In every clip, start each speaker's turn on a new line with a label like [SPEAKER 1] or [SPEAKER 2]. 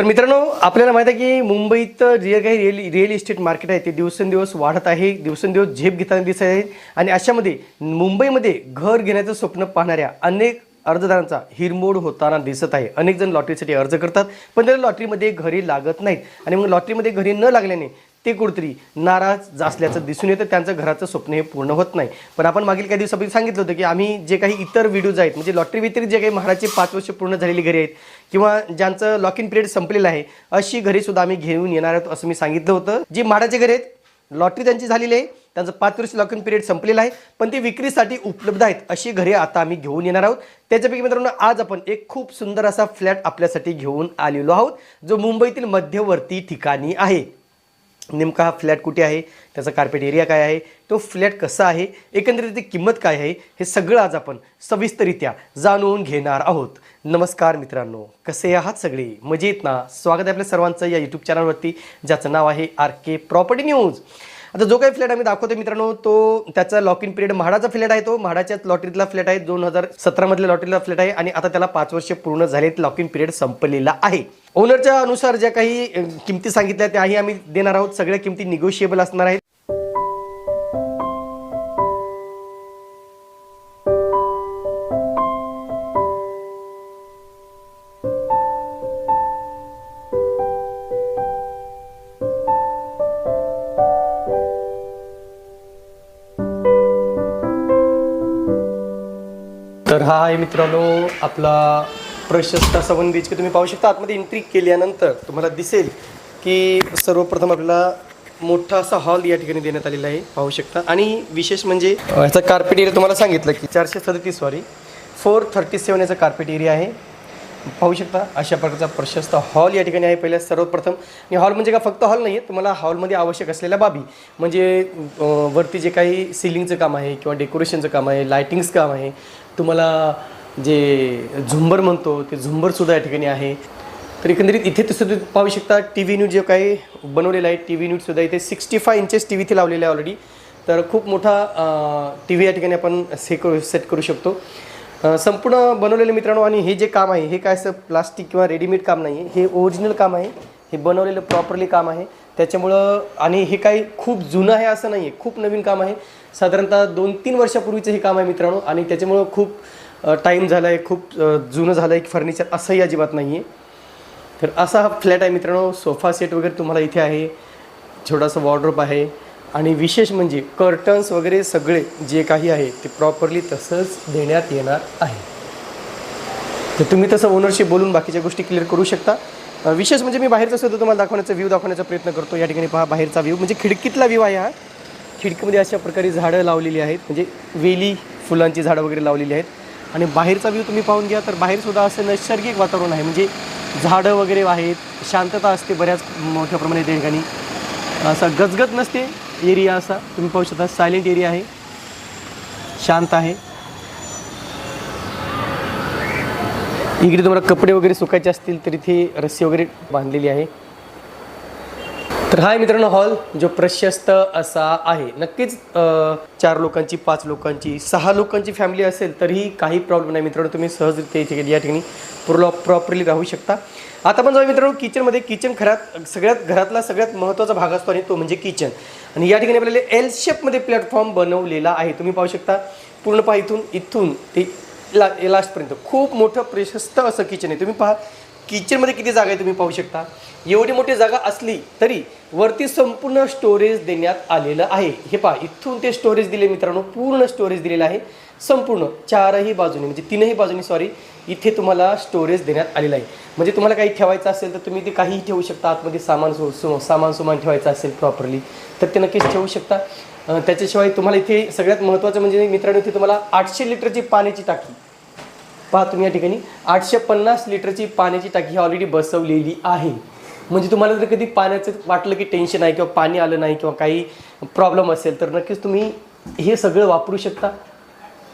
[SPEAKER 1] तर मित्रांनो आपल्याला माहिती आहे की मुंबईत जे काही रिअल रिअल इस्टेट मार्केट आहे ते दिवसेंदिवस वाढत आहे दिवसेंदिवस झेप घेताना दिसत आहे. आणि अशामध्ये मुंबईमध्ये घर घेण्याचं स्वप्न पाहणाऱ्या अनेक अर्जदारांचा हिरमोड होताना दिसत आहे. अनेक जण लॉटरीसाठी अर्ज करतात पण त्याला लॉटरीमध्ये घरी लागत नाहीत. आणि मग लॉटरीमध्ये घरी न लागल्याने ते कुठेतरी नाराज असल्याचं दिसून येतं. त्यांचं घराचं स्वप्न हे पूर्ण होत नाही. पण आपण मागील काही दिवसापूर्वी सांगितलं होतं की आम्ही जे काही इतर व्हिडिओज आहेत म्हणजे लॉटरी व्यतिरिक्त जे काही महाराजचे पाच वर्ष पूर्ण झालेली घरे आहेत किंवा ज्यांचं लॉक इन पिरियड संपलेलं आहे अशी घरी सुद्धा आम्ही घेऊन येणार आहोत असं मी सांगितलं होतं. जी म्हाडाचे घरी आहेत लॉटरी त्यांची झालेली आहे त्यांचं पाच वर्ष लॉक इन पिरियड संपलेलं आहे पण ती विक्रीसाठी उपलब्ध आहेत अशी घरे आता आम्ही घेऊन येणार आहोत. त्याच्यापैकी मित्रांनो आज आपण एक खूप सुंदर असा फ्लॅट आपल्यासाठी घेऊन आलेलो आहोत जो मुंबईतील मध्यवर्ती ठिकाणी आहे. नेमका हा फ्लॅट कुठे आहे? त्याचा कार्पेट एरिया काय आहे? तो फ्लॅट कसा आहे? एकंदरीत त्याची किंमत काय आहे? हे सगळं आज आपण सविस्तरित्या जाणून घेणार आहोत. नमस्कार मित्रांनो कसे आहात सगळे? मजेत ना? स्वागत आहे आपल्या सर्वांचं या यूट्यूब चॅनलवरती ज्याचं नाव आहे आर के प्रॉपर्टी न्यूज आता जो काही फ्लॅट आम्ही दाखवतो मित्रांनो तो त्याचा लॉक इन पिरियड म्हाडाचा फ्लॅट आहे तो. म्हाडाच्याच लॉटरीतला फ्लॅट आहे दोन हजार सतरामधल्या लॉटरीला फ्लॅट आहे आणि आता त्याला पाच वर्ष पूर्ण झालेत लॉक इन पिरियड संपलेला आहे. ओनरच्या अनुसार ज्या काही किमती सांगितल्या त्याही आम्ही देणार आहोत. सगळ्या किमती निगोशिएबल असणार आहेत. तर हा आहे मित्रांनो आपला प्रशस्त असा वन बीच तुम्ही पाहू शकता. आतमध्ये एंट्री केल्यानंतर तुम्हाला दिसेल की सर्वप्रथम आपल्याला मोठा असा हॉल या ठिकाणी देण्यात आलेला आहे. पाहू शकता. आणि विशेष म्हणजे अ, ह्याचा कार्पेट एरिया तुम्हाला सांगितलं की चारशे सदतीस सॉरी फोर थर्टी सेवन याचा कार्पेट एरिया आहे. पाहू शकता. अशा प्रकारचा प्रशस्त हॉल या ठिकाणी आहे पहिल्या सर्वप्रथम. आणि हॉल म्हणजे का फक्त हॉल नाही आहे तुम्हाला हॉलमध्ये आवश्यक असलेल्या बाबी. म्हणजे वरती जे काही सिलिंगचं काम आहे किंवा डेकोरेशनचं काम आहे लायटिंग्स काम आहे. तुम्हाला जे झुंबर म्हणतो ते झुंबरसुद्धा या ठिकाणी आहे. तर एकंदरीत इथे तसं तुम्ही पाहू शकता टी व्ही न्यूज जे काही बनवलेलं आहे टी व्ही न्यूजसुद्धा इथे sixty five inches T V इथे लावलेला आहे ऑलरेडी तर खूप मोठा टी व्ही या ठिकाणी आपण से करू सेट करू शकतो. संपूर्ण बनवलेलं मित्रांनो आणि हे जे काम आहे हे काय असं प्लास्टिक किंवा रेडीमेड काम नाही आहे हे ओरिजिनल काम आहे. हे बनवलेलं प्रॉपरली काम आहे. त्याच्यामुळं आणि हे काही खूप जुनं आहे असं नाही आहे खूप नवीन काम आहे. साधारणतः दोन तीन वर्षापूर्वीचं हे काम आहे मित्रांनो आणि त्याच्यामुळं खूप टाईम झाला आहे खूप जुनं झालं आहे फर्निचर असंही अजिबात नाही आहे तर असा हा फ्लॅट आहे मित्रांनो. सोफा सेट वगैरे तुम्हाला इथे आहे. छोटासा वॉर्ड्रोप आहे. आणि विशेष म्हणजे कर्टन्स वगैरे सगळे जे काही आहे ते प्रॉपरली तसंच देण्यात येणार आहे. तर तुम्ही तसं ओनरशी बोलून बाकीच्या गोष्टी क्लिअर करू शकता. विशेष म्हणजे मी बाहेरचं सुद्धा तुम्हाला दाखवण्याचा व्ह्यू दाखवण्याचा प्रयत्न करतो. या ठिकाणी पहा बाहेरचा व्ह्यू म्हणजे खिडकीतला व्ह्यू आहे हा. खिडकीमध्ये अशा प्रकारे झाडं लावलेली आहेत. म्हणजे वेली फुलांची झाडं वगैरे लावलेली आहेत. आणि बाहेरचा व्ह्यू तुम्ही पाहून घ्या तर बाहेरसुद्धा असं नैसर्गिक वातावरण आहे. म्हणजे झाडं वगैरे आहेत शांतता असते बऱ्याच मोठ्या प्रमाणात त्या ठिकाणी. असा गजगज नसते एरिया असा. तुम्ही पाहू शकता सायलेंट एरिया आहे. शांत आहे. इकडे तुम्हाला कपडे वगैरे सुकायचे असतील तर इथे रस्सी वगैरे बांधलेली आहे. तर हाय मित्रांनो हॉल जो प्रशस्त असा आहे. नक्कीच चार लोकांची पाच लोकांची सहा लोकांची फॅमिली असेल तरीही काही प्रॉब्लेम नाही. मित्रांनो तुम्ही सहजरित्या इथे या ठिकाणी पूर्ण प्रॉपरली राहू शकता. आता पण जाऊ मित्रांनो किचनमध्ये किचन घरात सगळ्यात घरातला सगळ्यात महत्त्वाचा भाग असतो आणि तो म्हणजे किचन आणि या ठिकाणी आपल्याला एल शेपमध्ये प्लॅटफॉर्म बनवलेला आहे. तुम्ही पाहू शकता पूर्ण पहा इथून इथून ते ला लास्टपर्यंत खूप मोठं प्रशस्त असं किचन आहे. तुम्ही पहा किचनमध्ये किती जागा आहे तुम्ही पाहू शकता? एवढी मोठी जागा असली तरी वरती संपूर्ण स्टोरेज देण्यात आलेलं आहे. हे पहा इथून ते स्टोरेज दिले मित्रांनो पूर्ण स्टोरेज दिलेलं आहे. संपूर्ण चारही बाजूने म्हणजे तीनही बाजूनी सॉरी इथे तुम्हाला स्टोरेज देण्यात आलेलं आहे. म्हणजे तुम्हाला काही ठेवायचं असेल तर तुम्ही ते काहीही ठेवू शकता. आतमध्ये सामान सु सु सामान सुमान ठेवायचं असेल प्रॉपरली तर ते नक्कीच ठेवू शकता. त्याच्याशिवाय तुम्हाला इथे सगळ्यात महत्त्वाचं म्हणजे मित्रांनो इथे तुम्हाला आठशे लिटरची पाण्याची टाकी पहा तुम्ही या ठिकाणी. आठशे पन्नास लिटरची पाण्याची टाकी ऑलरेडी बसवलेली आहे. म्हणजे तुम्हाला जर कधी पाण्याचं वाटलं की टेन्शन आहे किंवा पाणी आलं नाही किंवा काही प्रॉब्लेम असेल तर नक्कीच तुम्ही हे सगळं वापरू शकता.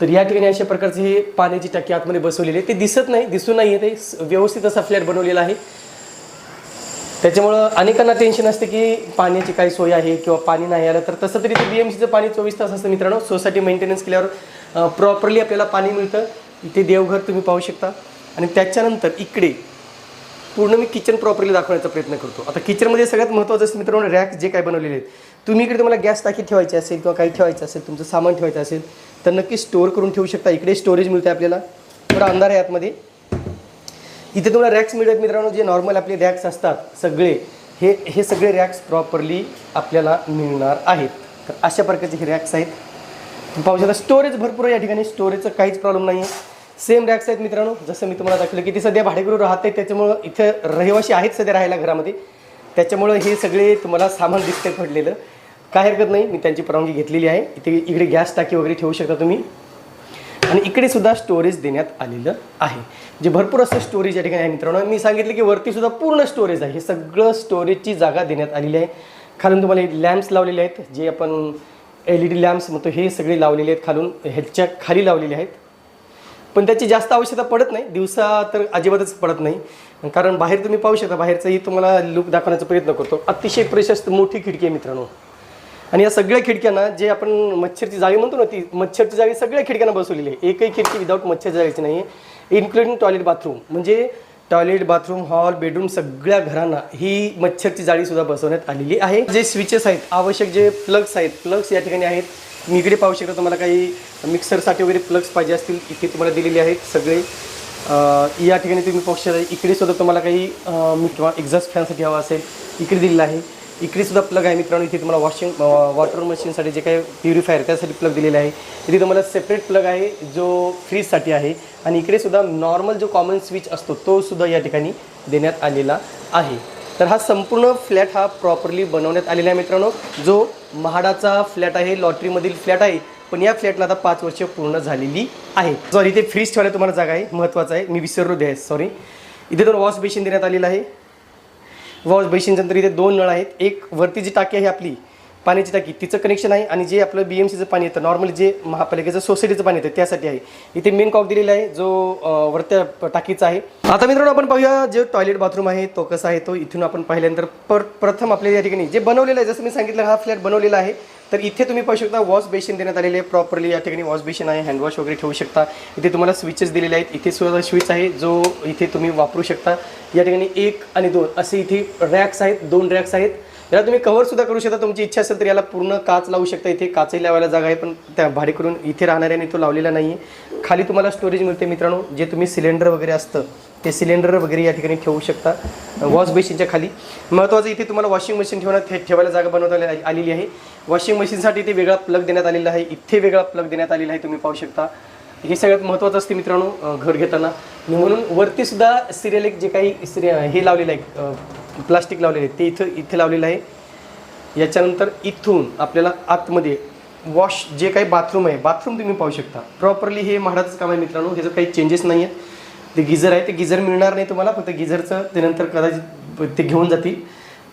[SPEAKER 1] तर या ठिकाणी अशा प्रकारचे हे पाण्याची टाकी आतमध्ये बसवलेली आहे. ते दिसत नाही दिसून नाही ते. व्यवस्थित असा फ्लॅट बनवलेला आहे. त्याच्यामुळं अनेकांना टेन्शन असते की पाण्याची काय सोय आहे किंवा पाणी नाही आलं तर तसं तरी ते बी एम सीचं पाणी चोवीस तास असतं मित्रांनो. सोसायटी मेंटेनन्स केल्यावर प्रॉपरली आपल्याला पाणी मिळतं. इथे देवघर तुम्ही पाहू शकता. आणि त्याच्यानंतर इकडे पूर्ण मी किचन प्रॉपरली दाखवण्याचा प्रयत्न करतो. आता किचनमध्ये सगळ्यात महत्त्वाचं असतं मित्रांनो रॅक जे काय बनवलेले आहेत. तुम्ही इकडे तुम्हाला गॅस टाकी ठेवायची असेल किंवा काही ठेवायचं असेल तुमचं सामान ठेवायचं असेल तर नक्की स्टोअर करून ठेवू शकता. इकडे स्टोरेज मिळते आपल्याला. थोडा अंधार आहे आतमध्ये. इथे तुम्हाला रॅक्स मिळतात मित्रांनो जे नॉर्मल आपले रॅक्स असतात सगळे. हे हे सगळे रॅक्स प्रॉपरली आपल्याला मिळणार आहेत. तर अशा प्रकारचे हे रॅक्स आहेत. पाहू शकता स्टोरेज भरपूर या ठिकाणी. स्टोरेजचं काहीच प्रॉब्लेम नाही आहे सेम रॅक्स आहेत मित्रांनो जसं मी तुम्हाला दाखवलं की ते सध्या भाडेकरू राहत आहे त्याच्यामुळं इथं रहिवाशी आहेत सध्या राहायला घरामध्ये. त्याच्यामुळं हे सगळे तुम्हाला सामान दिसतंय पडलेलं. काय हरकत नाही मी त्यांची परवानगी घेतलेली आहे. इथे इकडे गॅस टाकी वगैरे ठेवू शकता तुम्ही. आणि इकडे सुद्धा स्टोरेज देण्यात आलेलं आहे. जे भरपूर असं स्टोरेज या ठिकाणी आहे मित्रांनो. मी सांगितलं की वरती सुद्धा पूर्ण स्टोरेज आहे. हे सगळं स्टोरेजची जागा देण्यात आलेली आहे. खालून तुम्हाला लॅम्प्स लावलेले आहेत जे आपण एल ई डी लॅम्प्स म्हणतो हे सगळे लावलेले आहेत खालून ह्याच्या खाली लावलेले आहेत. पण त्याची जास्त आवश्यकता पडत नाही. दिवसा तर अजिबातच पडत नाही. कारण बाहेर तुम्ही पाहू शकता बाहेरचाही तुम्हाला लुक दाखवण्याचा प्रयत्न करतो. अतिशय प्रशस्त मोठी खिडकी आहे मित्रांनो. आणि या सगळ्या खिडक्यांना जे आपण मच्छरची जाळी म्हणतो ना ती मच्छरची जाळी सगळ्या खिडक्यांना बसवलेली आहे. एकही खिडकी विदाऊट मच्छर जाळीची नाही आहे इन्क्लुडिंग टॉयलेट बाथरूम म्हणजे टॉयलेट बाथरूम हॉल बेडरूम सगळ्या घरांना ही मच्छरची जाळी सुद्धा बसवण्यात आलेली आहे. जे स्विचेस आहेत आवश्यक जे प्लग्स आहेत प्लग्स या ठिकाणी आहेत. मी इकडे पाहू शकता तुम्हाला काही मिक्सरसाठी वगैरे प्लग्स पाहिजे असतील इथे तुम्हाला दिलेले आहेत सगळे. या ठिकाणी तुम्ही पाहू शकता इकडे सुद्धा तुम्हाला काही मी किंवा एक्झॉस्ट फॅनसाठी हवा असेल इकडे दिलेलं आहे. इकडे सुद्धा प्लग आहे मित्रांनो. इथे तुम्हाला वॉशिंग वॉटर मशीनसाठी जे काही प्युरिफायर त्यासाठी प्लग दिलेले आहे. इथे तुम्हाला सेपरेट प्लग आहे जो फ्रीजसाठी आहे. आणि इकडे सुद्धा नॉर्मल जो कॉमन स्विच असतो तो सुद्धा या ठिकाणी देण्यात आलेला आहे. तर हा संपूर्ण फ्लॅट हा प्रॉपरली बनवण्यात आलेला आहे मित्रांनो. जो महाडाचा फ्लॅट आहे लॉटरीमधील फ्लॅट आहे पण या फ्लॅटला आता पाच वर्ष पूर्ण झालेली आहे. सॉरी इथे फ्रीज ठेवायला तुम्हाला जागा आहे महत्त्वाचं आहे. मी विसरलो द्यायस सॉरी इथे दोन वॉश बेसिन देण्यात आलेलं आहे. वॉश बेसिनच्या तर इथे दोन नळ आहेत. एक वरती जी टाकी आहे आपली पाण्याची टाकी तिचं कनेक्शन आहे आणि जे आपलं बी एम सीचं पाणी येतं नॉर्मली जे महापालिकेचं सोसायटीचं पाणी येतं त्यासाठी आहे. इथे मेन कॉक दिलेला आहे जो वरत्या टाकीचा आहे. आता मित्रांनो आपण पाहूया जे टॉयलेट बाथरूम आहे तो कसा आहे तो इथून आपण पाहिल्यानंतर पर प्रथम आपल्या या ठिकाणी जे बनवलेलं आहे जसं मी सांगितलं हा फ्लॅट बनवलेला आहे. तर इथे तुम्ही पाहू शकता वॉश बेसिन देण्यात आलेले आहे प्रॉपरली. या ठिकाणी वॉश बेसिन आहे हँडवॉश वगैरे ठेवू शकता. इथे तुम्हाला स्विचेस दिलेले आहेत. इथे सुद्धा स्विच आहे जो इथे तुम्ही वापरू शकता. या ठिकाणी एक आणि दोन असे इथे रॅक्स आहेत. दोन रॅक्स आहेत. याला तुम्ही कव्हरसुद्धा करू शकता. तुमची इच्छा असेल तर याला पूर्ण काच लावू शकता. इथे काचही लावायला जागा आहे पण त्या भाडे करून इथे राहणाऱ्याने तो लावलेला नाही आहे खाली तुम्हाला स्टोरेज मिळते मित्रांनो जे तुम्ही सिलेंडर वगैरे असतं. ते सिलेंडर वगैरे या ठिकाणी ठेवू शकता. वॉश बेसिनच्या खाली. महत्त्वाचं इथे तुम्हाला वॉशिंग मशीन ठेवण्यात ठे- ठेवायला जागा बनवता आलेली आहे. वॉशिंग मशीनसाठी इथे वेगळा प्लग देण्यात आलेला आहे. इथे वेगळा प्लग देण्यात आलेला आहे. तुम्ही पाहू शकता. हे सगळ्यात महत्त्वाचं असते मित्रांनो घर घेताना. म्हणून वरतीसुद्धा सिरियल एक जे काही सिरिय हे लावलेलं आहे. प्लास्टिक लावलेलं आहे. ते इथं इथे लावलेलं आहे. याच्यानंतर इथून आपल्याला आतमध्ये वॉश जे काही बाथरूम आहे बाथरूम तुम्ही पाहू शकता. प्रॉपरली हे महाराजचं काम आहे मित्रांनो. ह्याचं काही चेंजेस नाही आहेत ते गिझर आहे ते गिझर मिळणार नाही तुम्हाला फक्त गिझरचं ते नंतर कदाचित ते घेऊन जातील.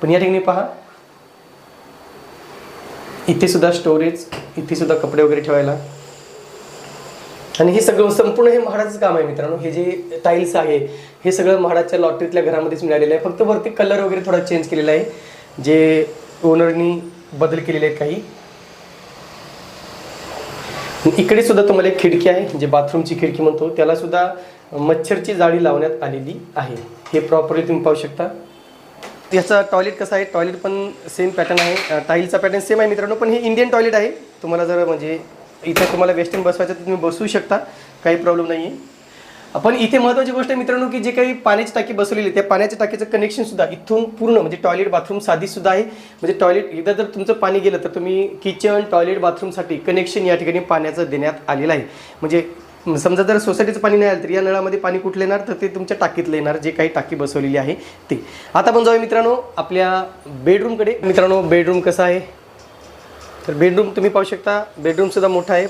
[SPEAKER 1] पण या ठिकाणी पहा. इथे सुद्धा स्टोरेज इथे सुद्धा कपडे वगैरे ठेवायला. आणि हे सगळं संपूर्ण हे म्हाडाचं काम आहे मित्रांनो. हे जे टाईल्स आहे हे सगळं म्हाडाच्या लॉटरीतल्या घरामध्येच मिळालेलं आहे. फक्त वरती कलर वगैरे थोडा चेंज केलेला आहे. जे ओनरनी बदल केलेले आहेत काही. इकडे सुद्धा तुम्हाला एक खिडकी आहे जे बाथरूमची खिडकी म्हणतो त्याला सुद्धा मच्छरची जाळी लावण्यात आलेली आहे. हे प्रॉपरली तुम्ही पाहू शकता. याचा टॉयलेट कसं आहे? टॉयलेट पण सेम पॅटर्न आहे. टाईलचा पॅटर्न सेम आहे मित्रांनो पण हे इंडियन टॉयलेट आहे. तुम्हाला जर म्हणजे इथं तुम्हाला वेस्टर्न बसवायचं तर तुम्ही बसवू शकता. काही प्रॉब्लेम नाही आहे आपण इथे महत्त्वाची गोष्ट आहे मित्रांनो की जे काही पाण्याची टाकी बसवलेली आहे त्या पाण्याच्या टाकीचं कनेक्शनसुद्धा इथून पूर्ण म्हणजे टॉयलेट बाथरूम साधीसुद्धा आहे. म्हणजे टॉयलेट एकदा जर तुमचं पाणी गेलं तर तुम्ही किचन टॉयलेट बाथरूमसाठी कनेक्शन या ठिकाणी पाण्याचं देण्यात आलेलं आहे. म्हणजे समजा जर सोसायटीचं पाणी नाही आलं तर या नळामध्ये पाणी कुठलं येणार? तर ते तुमच्या टाकीतलं येणार जे काही टाकी बसवलेली आहे ते. आता आपण जाऊया मित्रांनो आपल्या बेडरूमकडे मित्रांनो बेडरूम कसं आहे? तर बेडरूम तुम्ही पाहू शकता बेडरूमसुद्धा मोठा आहे.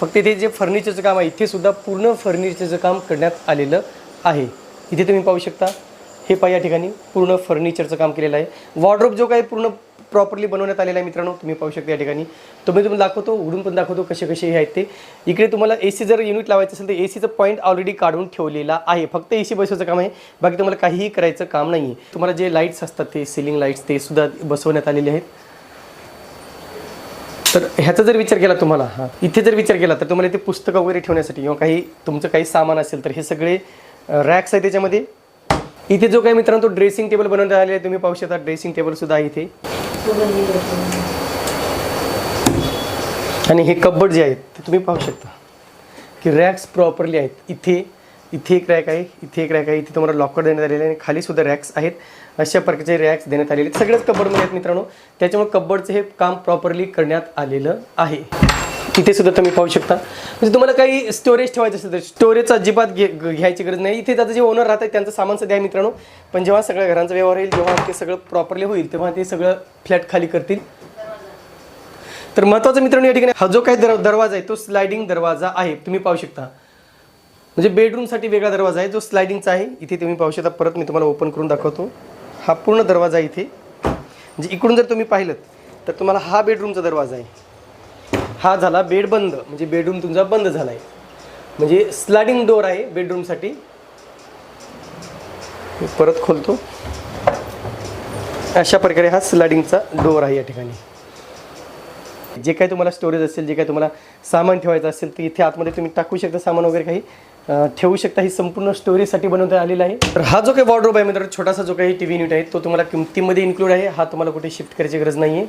[SPEAKER 1] फक्त इथे जे फर्निचरचं काम आहे इथे सुद्धा पूर्ण फर्निचरचं काम करण्यात आलेलं आहे. इथे तुम्ही पाहू शकता. हे पहा या ठिकाणी पूर्ण फर्निचरचं काम केलेलं आहे. वॉर्ड्रोप जो काही पूर्ण प्रॉपरली बनवण्यात आलेला आहे मित्रांनो. तुम्ही पाहू शकता या ठिकाणी. तुम्ही तुम्ही दाखवतो उघडून पण दाखवतो कसे कसे हे आहेत ते. इकडे तुम्हाला ए सी जर युनिट लावायचं असेल तर ए सीचं पॉईंट ऑलरेडी काढून ठेवलेला आहे. फक्त ए सी बसवायचं काम आहे. बाकी तुम्हाला काहीही करायचं काम नाही आहे तुम्हाला जे लाईट्स असतात ते सिलिंग लाईट्स ते सुद्धा बसवण्यात आलेले आहेत. तर ह्याचा जर विचार केला तुम्हाला हां इथे जर विचार केला तर तुम्हाला इथे पुस्तकं वगैरे ठेवण्यासाठी किंवा काही तुमचं काही सामान असेल तर हे सगळे रॅक्स आहे त्याच्यामध्ये. इथे जो काही मित्रांनो तो ड्रेसिंग टेबल बनवण्यात आलेला आहे तुम्ही पाहू शकता ड्रेसिंग टेबलसुद्धा आहे इथे. आणि हे कब्बड जे आहेत ते तुम्ही पाहू शकता. की रॅक्स प्रॉपरली आहेत. इथे इथे एक रॅक आहे इथे एक रॅक आहे इथे तुम्हाला लॉकर देण्यात आलेले आहे आणि खाली सुद्धा रॅक्स आहेत. अशा प्रकारचे रॅक्स देण्यात आलेले आहेत. सगळ्याच कब्बडमध्ये आहेत मित्रांनो. त्याच्यामुळे कब्बडचं हे काम प्रॉपरली करण्यात आलेलं आहे. इथे सुद्धा तुम्ही पाहू शकता. म्हणजे तुम्हाला काही स्टोरेज ठेवायचं असेल तर स्टोरेज अजिबात घे घ्यायची गरज नाही. इथे त्याचं जे ओनर राहतात त्यांचं सामान सध्या आहे मित्रांनो. पण जेव्हा सगळ्या घरांचा व्यवहार येईल जेव्हा ते सगळं प्रॉपरली होईल तेव्हा ते सगळं फ्लॅट खाली करतील. तर महत्वाचं मित्रांनो या ठिकाणी हा जो काही दर दरवाजा आहे तो स्लायडिंग दरवाजा आहे. तुम्ही पाहू शकता. म्हणजे बेडरूमसाठी वेगळा दरवाजा आहे जो स्लायडिंगचा आहे. इथे तुम्ही पाहू शकता परत मी तुम्हाला ओपन करून दाखवतो. हा पूर्ण दरवाजा आहे इथे. म्हणजे इकडून जर तुम्ही पाहिलं तर तुम्हाला हा बेडरूमचा दरवाजा आहे. हा झाला बेड बंद म्हणजे बेडरूम तुमचा बंद झाला म्हणजे आहे म्हणजे स्लायडिंग डोअर आहे बेडरूमसाठी परत खोलतो. अशा प्रकारे हा स्लायडिंगचा डोअर आहे या ठिकाणी. जे काही तुम्हाला स्टोरेज असेल जे काही तुम्हाला सामान ठेवायचं असेल ते इथे आतमध्ये तुम्ही टाकू शकता सामान वगैरे काही. ठेवू शकता ही संपूर्ण स्टोरेजसाठी बनवता आलेला आहे. तर हा जो काही वॉर्ड्रोब आहे मित्र छोटासा जो काही टी व्ही युनिट आहे तो तुम्हाला किमतीमध्ये इन्क्लूड आहे. हा तुम्हाला कुठे शिफ्ट करायची गरज नाही आहे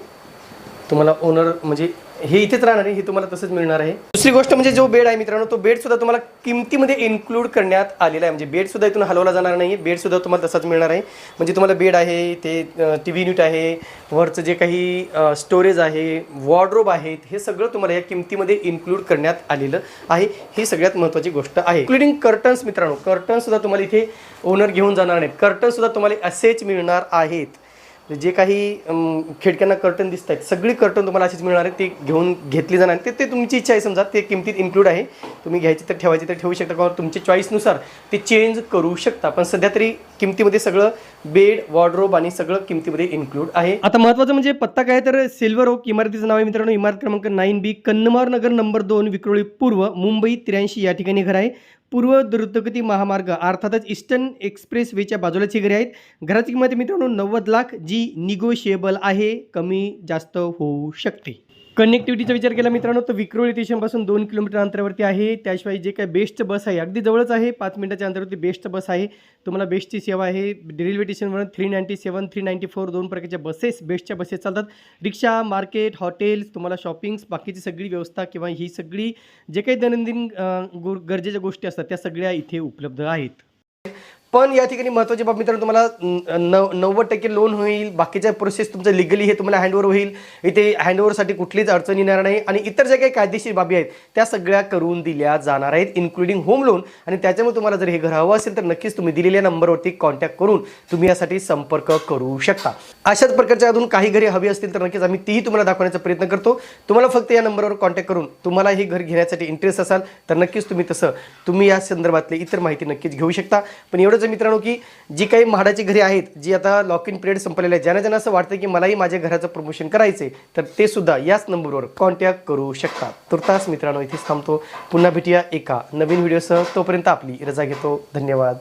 [SPEAKER 1] तुम्हाला ओनर म्हणजे हे इथेच राहणार आहे हे तुम्हाला तसंच मिळणार आहे. दुसरी गोष्ट म्हणजे जो बेड आहे मित्रांनो तो बेड सुद्धा तुम्हाला किमतीमध्ये इन्क्लूड करण्यात आलेला आहे. म्हणजे बेड सुद्धा इथून हलवला जाणार नाही बेड सुद्धा तुम्हाला तसाच मिळणार आहे. म्हणजे तुम्हाला बेड आहे ते टी व्ही युनिट आहे वरचं जे काही स्टोरेज आहे वॉर्डरोब आहेत हे सगळं तुम्हाला या किमतीमध्ये इन्क्लूड करण्यात आलेलं आहे. ही सगळ्यात महत्त्वाची गोष्ट आहे. इन्क्लुडिंग कर्टन्स मित्रांनो कर्टन सुद्धा तुम्हाला इथे ओनर घेऊन जाणार नाहीत. कर्टन सुद्धा तुम्हाला असेच मिळणार आहेत. म्हणजे जे काही खिडक्यांना कर्टन दिसत आहेत सगळी कर्टन तुम्हाला अशीच मिळणार आहे ते घेऊन घेतली जाणार ते ते तुमची इच्छा आहे समजा ते किमतीत इन्क्लूड आहे. तुम्ही घ्यायची तर ठेवायची तर ठेवू शकता किंवा तुमच्या चॉईसनुसार ते चेंज करू शकता. पण सध्या तरी किमतीमध्ये सगळं बेड वॉर्डरोब आणि सगळं किमतीमध्ये इन्क्लूड आहे. आता महत्त्वाचं म्हणजे पत्ता काय तर सिल्वर ओक इमारतीचं नाव आहे मित्रांनो. इमारत क्रमांक नाईन बी कन्नमार नगर नंबर दोन विक्रोळी पूर्व मुंबई त्र्याऐंशी या ठिकाणी घर आहे. पूर्व द्रुतगती महामार्ग अर्थातच ईस्टर्न एक्सप्रेस वेच्या बाजूलाच ही घरे आहेत. घराची किंमत मित्रांनो नव्वद लाख जी निगोशिएबल आहे. कमी जास्त होऊ शकते. कनेक्टिव्हिटीचा विचार केला मित्रांनो तर विक्रोळी स्टेशनपासून दोन किलोमीटर अंतरावरती आहे. त्याशिवाय जे काही बेस्ट बस आहे अगदी जवळच आहे. पाच मिनिटाच्या अंतरावरती बेस्ट बस आहे. तुम्हाला बेस्टची सेवा आहे. रेल्वे स्टेशनवरून three ninety seven three ninety four दोन प्रकारच्या बसेस बेस्टच्या बसेस चालतात. रिक्षा मार्केट हॉटेल्स तुम्हाला शॉपिंग्स बाकीची सगळी व्यवस्था किंवा ही सगळी जे काही दैनंदिन गो- गरजेच्या गोष्टी असतात त्या सगळ्या इथे उपलब्ध आहेत. पण या ठिकाणी महत्त्वाची बाब मित्रांनो तुम्हाला नव नव्वद टक्के लोन होईल. बाकीच्या प्रोसेस तुमचं लिगली हे तुम्हाला हँडओव्हर होईल. इथे हँडओव्हरसाठी कुठलीच अडचण येणार नाही. आणि इतर ज्या काही कायदेशीर बाबी आहेत त्या सगळ्या करून दिल्या जाणार आहेत इन्क्लुडिंग होम लोन आणि त्याच्यामुळे तुम्हाला जर हे घर हवं असेल तर नक्कीच तुम्ही दिलेल्या नंबरवरती कॉन्टॅक्ट करून तुम्ही यासाठी संपर्क करू शकता. अशाच प्रकारच्या अजून काही घरे हवी असतील तर नक्कीच आम्ही तीही तुम्हाला दाखवण्याचा प्रयत्न करतो. तुम्हाला फक्त या नंबरवर कॉन्टॅक्ट करून तुम्हाला हे घर घेण्यासाठी इंटरेस्ट असाल तर नक्कीच तुम्ही तसं तुम्ही या संदर्भातली इतर माहिती नक्कीच घेऊ शकता. पण एवढंच आहे मित्रांनो की जी काही म्हाडाची घरे आहेत जी आता लॉक इन पिरियड संपलेले आहे ज्यांना ज्यांना असं वाटतं की मलाही माझ्या घराचं प्रमोशन करायचं तर ते सुद्धा याच नंबरवर कॉन्टॅक्ट करू शकतात. तुर्तास मित्रांनो इथेच थांबतो. पुन्हा भेटूया एका नवीन व्हिडिओसह तोपर्यंत आपली रजा घेतो. धन्यवाद.